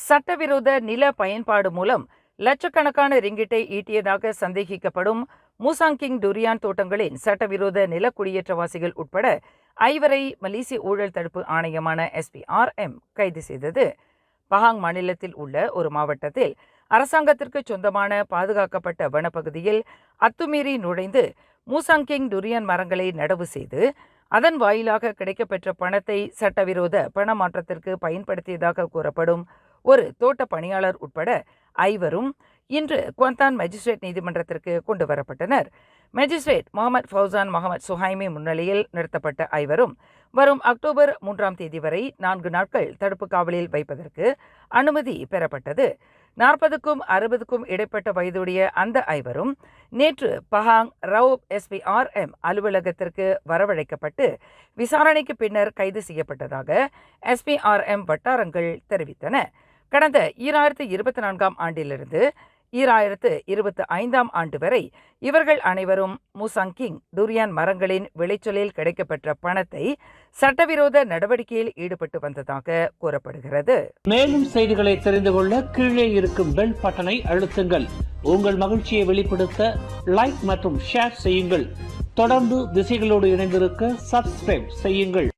சட்டவிரோத நில பயன்பாடு மூலம் லட்சக்கணக்கான ரிங்கிட்டை ஈட்டியதாக சந்தேகிக்கப்படும் மூசாங்கிங் டுரியான் தோட்டங்களின் சட்டவிரோத நில குடியேற்றவாசிகள் உட்பட ஐவரை மலேசிய ஊழல் தடுப்பு ஆணையமான எஸ்பிஆர்எம் கைது செய்தது. பஹாங் மாநிலத்தில் உள்ள ஒரு மாவட்டத்தில் அரசாங்கத்திற்கு சொந்தமான பாதுகாக்கப்பட்ட வனப்பகுதியில் அத்துமீறி நுழைந்து மூசாங்கிங் டுரியான் மரங்களை நடவு செய்து அதன் வாயிலாக கிடைக்கப்பெற்ற பணத்தை சட்டவிரோத பண மாற்றத்திற்கு பயன்படுத்தியதாக கூறப்படும் ஒரு தோட்ட பணியாளர் உட்பட ஐவரும் இன்று குவந்தான் மேஜிஸ்ட்ரேட் நீதிமன்றத்திற்கு கொண்டு வரப்பட்டனர். Magistrate Mohamed Fauzan Mohamed Suhaimi முன்னிலையில் நிறுத்தப்பட்ட ஐவரும் வரும் அக்டோபர் மூன்றாம் தேதி வரை நான்கு நாட்கள் தடுப்பு காவலில் வைப்பதற்கு அனுமதி பெறப்பட்டது. நாற்பதுக்கும் அறுபதுக்கும் இடைப்பட்ட வயதுடைய அந்த ஐவரும் நேற்று பஹாங் ரவ் எஸ்பிஆர்எம் அலுவலகத்திற்கு வரவழைக்கப்பட்டு விசாரணைக்கு பின்னர் கைது செய்யப்பட்டதாக எஸ்பிஆர்எம் வட்டாரங்கள் தெரிவித்தன. கடந்த ஈராயிரத்து இருபத்தி நான்காம் ஆண்டிலிருந்து ஈராயிரத்து இருபத்தி ஐந்தாம் ஆண்டு வரை இவர்கள் அனைவரும் மூசாங்கிங் துரியான் மரங்களின் விளைச்சலில் கிடைக்கப்பெற்ற பணத்தை சட்டவிரோத நடவடிக்கையில் ஈடுபட்டு வந்ததாக கூறப்படுகிறது. மேலும் செய்திகளை தெரிந்து கொள்ள கீழே இருக்கும் பெல் பட்டனை அழுத்துங்கள். உங்கள் மகிழ்ச்சியை வெளிப்படுத்த லைக் மற்றும் ஷேர் செய்யுங்கள். தொடர்ந்து திசைகளோடு இணைந்திருக்க சப்ஸ்கிரைப் செய்யுங்கள்.